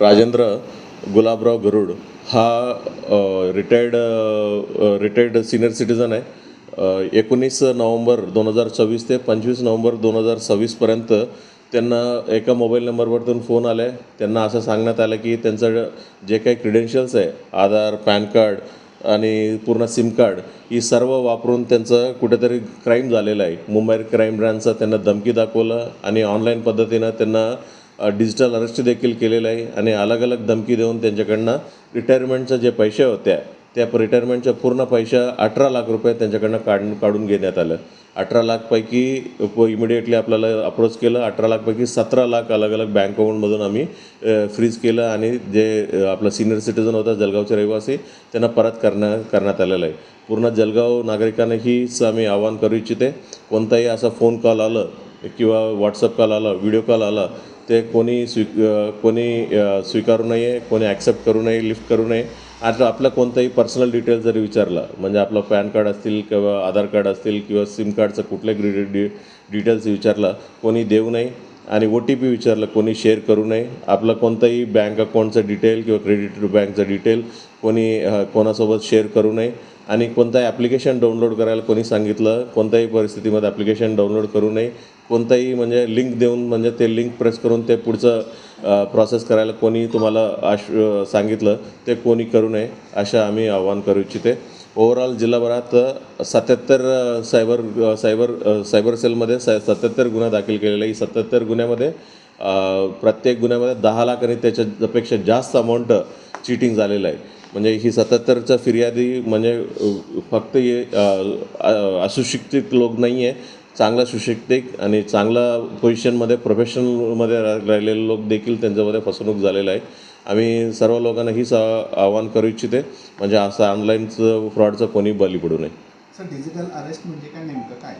राजेंद्र गुलाबराव गरुड हा retired retired senior citizen आहे. एकोणीस नोव्हेंबर दोन हजार चोवीस ते पंचवीस नोव्हेंबर दोन हजार सव्वीसपर्यंत त्यांना एका मोबाईल नंबरवरतून फोन आला. आहे त्यांना असं सांगण्यात आलं की त्यांचं जे काही क्रिडेन्शियल्स आहे आधार पॅन कार्ड आणि पूर्ण सिम कार्ड ही सर्व वापरून त्यांचं कुठेतरी क्राईम झालेलं आहे. मुंबई क्राईम ब्रँचचं त्यांना धमकी दाखवलं आणि ऑनलाईन पद्धतीनं त्यांना डिजिटल अरेस्ट देखील केलेलं आहे. आणि अलग अलग धमकी देऊन त्यांच्याकडनं रिटायरमेंटचं जे पैसे होत्या त्या रिटायरमेंटच्या पूर्ण पैशा अठरा लाख रुपये त्यांच्याकडनं काढून काढून घेण्यात आलं. अठरा लाखपैकी इमिडिएटली आपल्याला अप्रोच केलं. अठरा लाखपैकी सतरा लाख अलग अलग बँक अकाउंटमधून आम्ही फ्रीज केलं आणि जे आपला आपलं सिनियर सिटीजन होता जळगावचे रहिवासी त्यांना परत करण्या करण्यात आलेलं आहे. पूर्ण जळगाव नागरिकांना हीच आम्ही आवाहन करू इच्छिते. कोणताही असा फोन कॉल आलं किंवा व्हॉट्सअप कॉल आला व्हिडिओ कॉल आला ते कोणी स्वी कोणी स्वीकारू नये कोणी ॲक्सेप्ट करू नये लिफ्ट करू नये आता आपलं कोणताही पर्सनल डिटेल्स जरी विचारलं म्हणजे आपलं पॅन कार्ड असतील किंवा आधार कार्ड असतील किंवा सिम कार्डचं कुठल्याही डि डि डिटेल्स विचारलं कोणी देऊ नये आणि ओ टी पी विचारलं कोणी शेअर करू नये. आपलं कोणतंही बँक अकाउंटचं डिटेल किंवा क्रेडिट बँकचं डिटेल कोणी कोणासोबत शेअर करू नये. आणि कोणताही ॲप्लिकेशन डाउनलोड करायला कोणी सांगितलं कोणत्याही परिस्थितीमध्ये ॲप्लिकेशन डाउनलोड करू नये. कोणताही म्हणजे लिंक देऊन म्हणजे ते लिंक प्रेस करून ते पुढचं प्रोसेस करायला कोणी तुम्हाला आश सांगितलं ते कोणी करू नये अशा आम्ही आवाहन करू इच्छिते. ओव्हरऑल जिल्हाभरात सत्याहत्तर सायबर सायबर सायबर सेलमध्ये स सत्याहत्तर गुन्हा दाखल केलेले आहे. सत्याहत्तर गुन्ह्यामध्ये प्रत्येक गुन्ह्यामध्ये दहा लाख आणि त्याच्यापेक्षा जास्त अमाऊंट चिटिंग झालेलं आहे. म्हणजे ही सत्याहत्तरचा फिर्यादी म्हणजे फक्त हे असुशिक्षित लोक नाही आहे चांगला सुशिक्षित आणि चांगला पोझिशनमध्ये प्रोफेशनलमध्ये रा राहिलेले लोक देखील त्यांच्यामध्ये फसवणूक झालेलं आहे. आम्ही सर्व लोकांना हीच आवाहन करू इच्छिते. म्हणजे असं ऑनलाईनचं फ्रॉडचं कोणी बली पडू नये. सर डिजिटल अरेस्ट म्हणजे काय नेमकं काय?